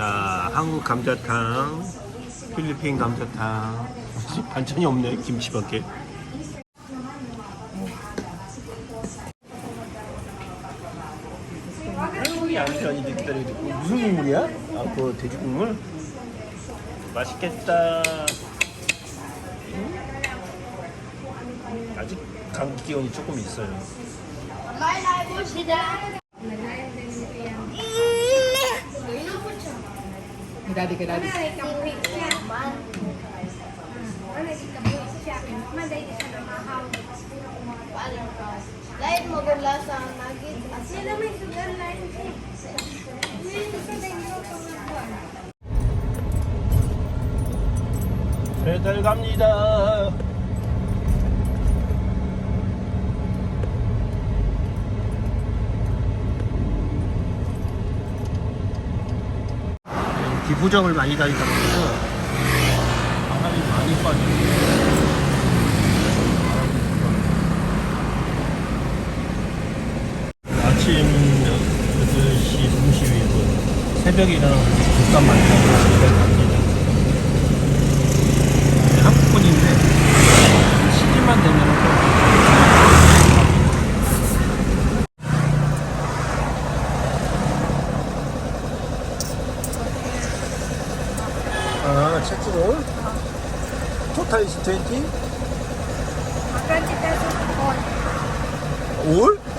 자, 한국 감자탕, 필리핀 감자탕. 반찬이 없네, 김치밖에. 기다리고 있고. 무슨 국물이야? 아, 그 돼지 국물? 맛있겠다. 음? 아직 감기 기운이 조금 있어요. Ka, daddy. Lain gula sa nugget. Sila may sugar eh. 배달 갑니다. 기부정을 많이 다니다 보니까 바람이 많이 빠져요. 아침 8시 32분 새벽에 일어나서 만나고 집에 갑니다. 한국분인데 시기만 되면 20? 20,000 won. Won?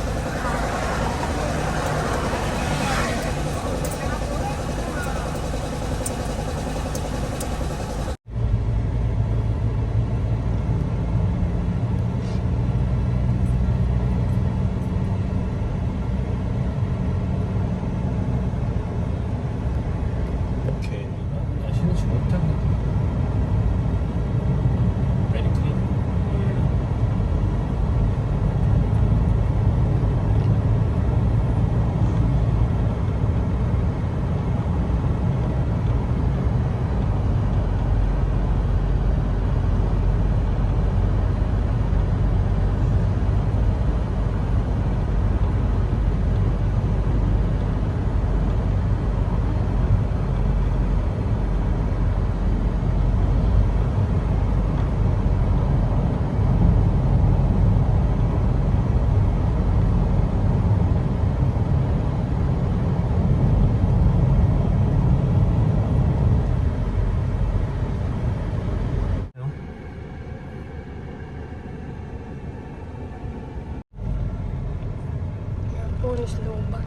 Lunis Lobat.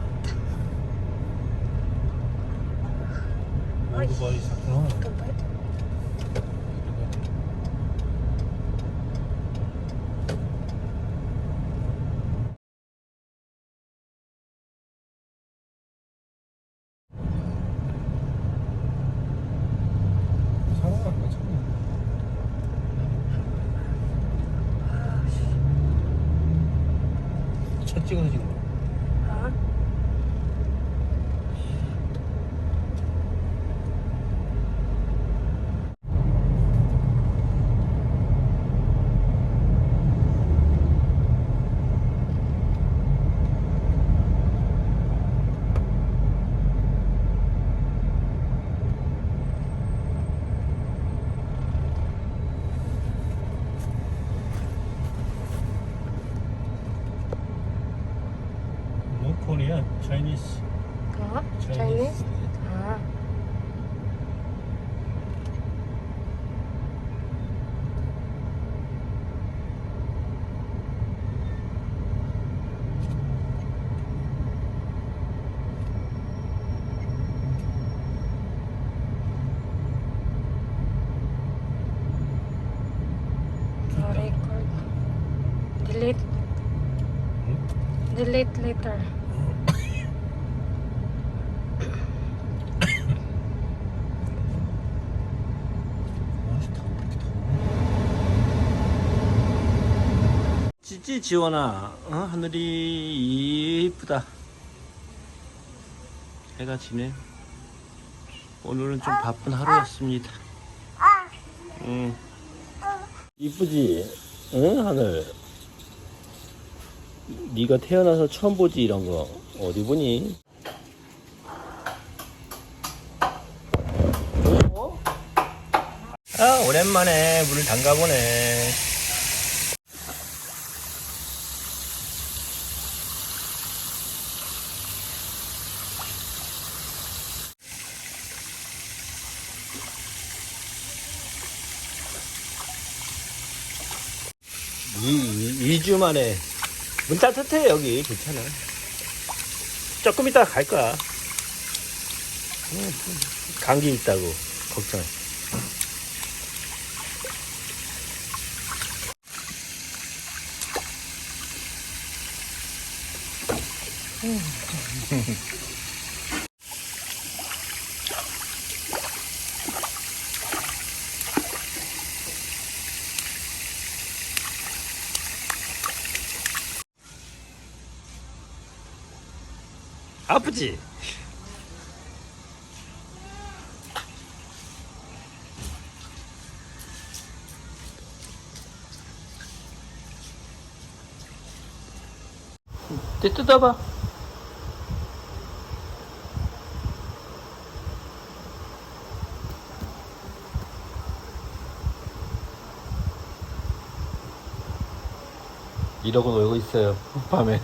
Ay. Ito ba? Chinese. Huh? Chinese. Delete. Delete later. 춥지 지원아 어? 하늘이 이쁘다. 해가 지네. 오늘은 좀 바쁜 하루였습니다. 응. 이쁘지? 응 하늘. 네가 태어나서 처음 보지 이런 거. 어디 보니? 어? 아 오랜만에 물을 담가보네. 2주 만에. 문 따뜻해 여기. 괜찮아. 조금 이따 갈 거야. 음, 감기 있다고. 걱정 아프지? 떼 뜯어봐. 이러고 놀고 있어요. 밤에.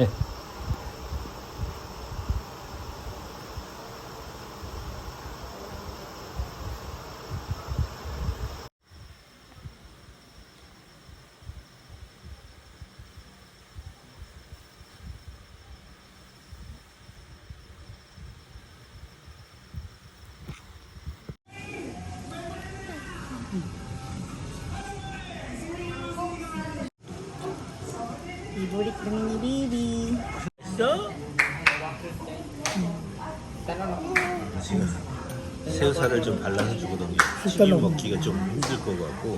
새우살을 좀 발라서 주거든요. 튀김 먹기가 좀 힘들 것 같고.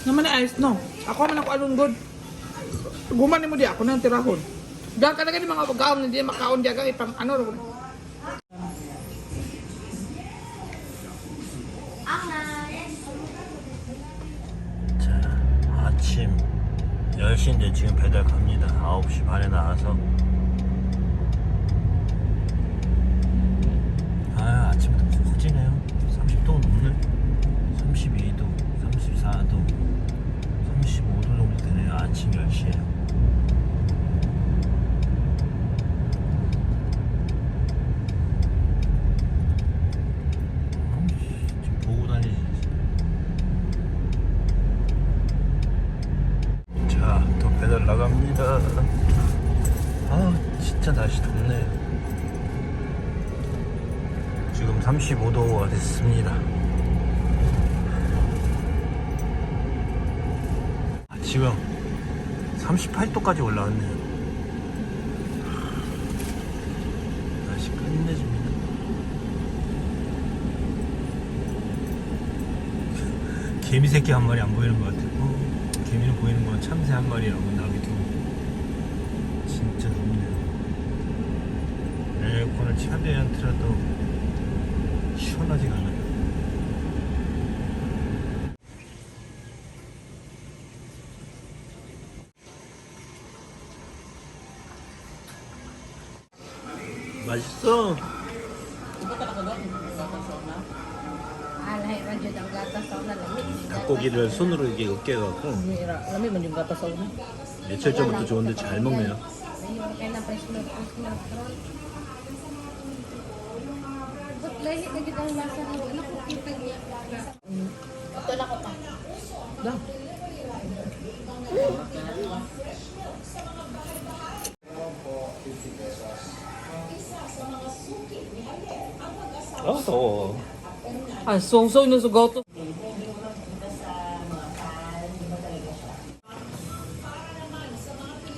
Naman na ayos, no? Ako man ako alun good. Guman mo di ako nang tirahon. Diyan ka na gani mga pagkaon na di makaon diyan ka ipang ano 10시인데 지금 배달 갑니다. 9시 반에 나와서. 아, 아침부터 후지네요. 30도 넘네. 32도, 34도, 35도 정도 되네요. 아침 10시에. 좀 보고 다니지. 자, 또 배달 나갑니다. 아, 진짜 날씨 덥네. 지금 35도가 됐습니다. 아, 지금 38도까지 올라왔네요. 날씨 끝내줍니다. 개미 새끼 한 마리 안 보이는 것 같아. 어, 개미는 보이는 건 참새 한 마리라고 두. 진짜 덥네요. 에어컨을 최대한 틀어도 시원하지가 않아요. 맛있어. 닭고기를 손으로 이렇게 으깨갖고. 며칠 전부터 좋은데 잘 먹네요. Lahi na kita ang lasa ng anak ko kita niya. Ito na ko pa. Da. 아 더워. Ay, song-song na goto.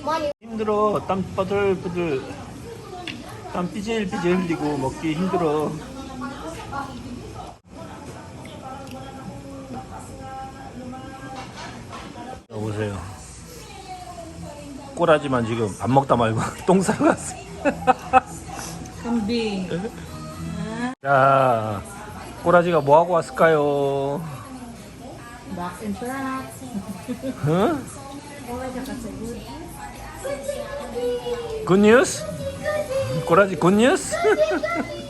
Money. 힘들어. 땀 빠들빠들. 땀 삐질삐질 흘리고 먹기 힘들어. 여보세요. 꼬라지만 지금 밥 먹다 말고 똥 싸러 갔어. Kambing. 자, 꼬라지가 뭐 하고 왔을까요? 응? 굿 뉴스? 꼬라지 굿 뉴스?